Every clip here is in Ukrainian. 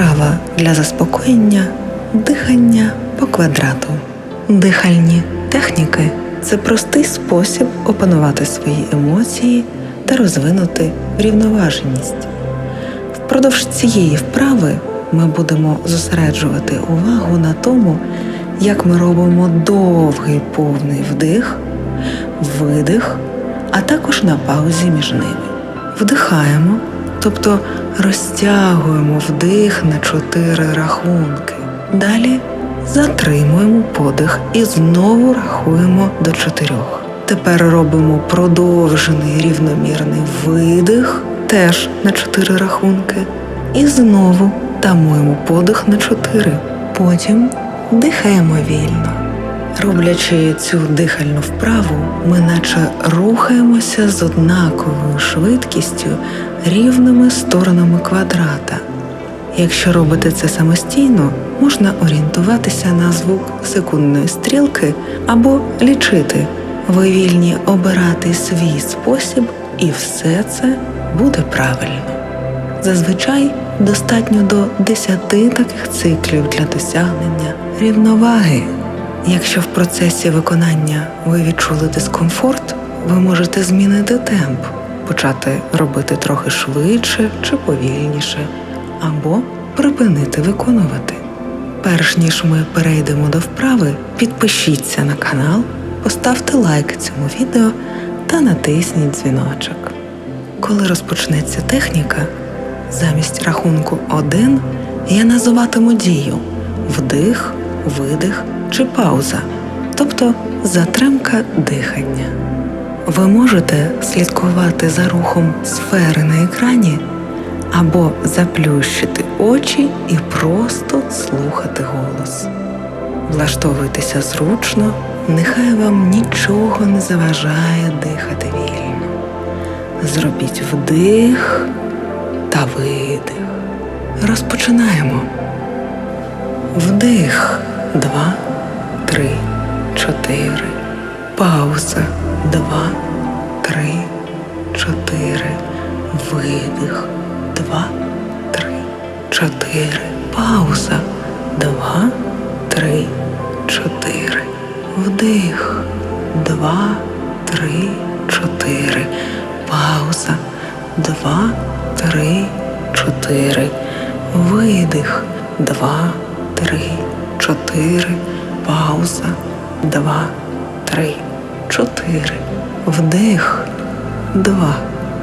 Вправа для заспокоєння дихання по квадрату. Дихальні техніки це простий спосіб опанувати свої емоції та розвинути рівноваженість. Впродовж цієї вправи ми будемо зосереджувати увагу на тому, як ми робимо довгий повний вдих, видих, а також на паузі між ними. Вдихаємо, тобто розтягуємо вдих на чотири рахунки. Далі затримуємо подих і знову рахуємо до чотирьох. Тепер робимо продовжений рівномірний видих, теж на чотири рахунки. І знову тамуємо подих на чотири. Потім дихаємо вільно. Роблячи цю дихальну вправу, ми наче рухаємося з однаковою швидкістю рівними сторонами квадрата. Якщо робите це самостійно, можна орієнтуватися на звук секундної стрілки або лічити. Ви вільні обирати свій спосіб, і все це буде правильно. Зазвичай достатньо до 10 таких циклів для досягнення рівноваги. Якщо в процесі виконання ви відчули дискомфорт, ви можете змінити темп, почати робити трохи швидше чи повільніше, або припинити виконувати. Перш ніж ми перейдемо до вправи, підпишіться на канал, поставте лайк цьому відео та натисніть дзвіночок. Коли розпочнеться техніка, замість рахунку 1 я називатиму дію вдих, видих чи пауза, тобто затримка дихання. Ви можете слідкувати за рухом сфери на екрані або заплющити очі і просто слухати голос. Влаштовуйтеся зручно, нехай вам нічого не заважає дихати вільно. Зробіть вдих та видих. Розпочинаємо. Вдих. Два, три, чотири. Пауза. Два, три, чотири. Видих. Два, три, чотири. Пауза. Два, три, чотири. Вдих. Два, три, чотири. Пауза. Два, три, чотири. Видих. Два, три, чотири. Пауза. Два, три, чотири. Вдих. Два,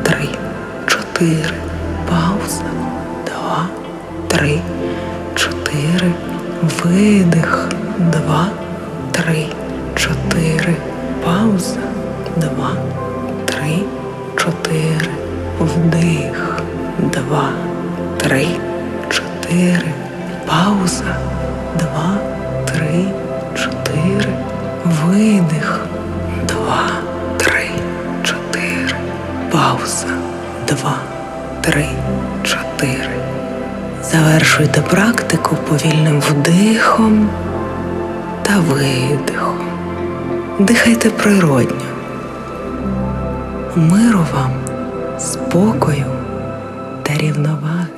три, чотири. Пауза. Два, три, чотири. Видих. Два, три, чотири. Пауза. Два, три, чотири. Вдих. Два, три, чотири. Пауза. Два, три, Два, три, чотири. Завершуйте практику повільним вдихом та видихом. Дихайте природньо. Миру вам, спокою та рівноваги.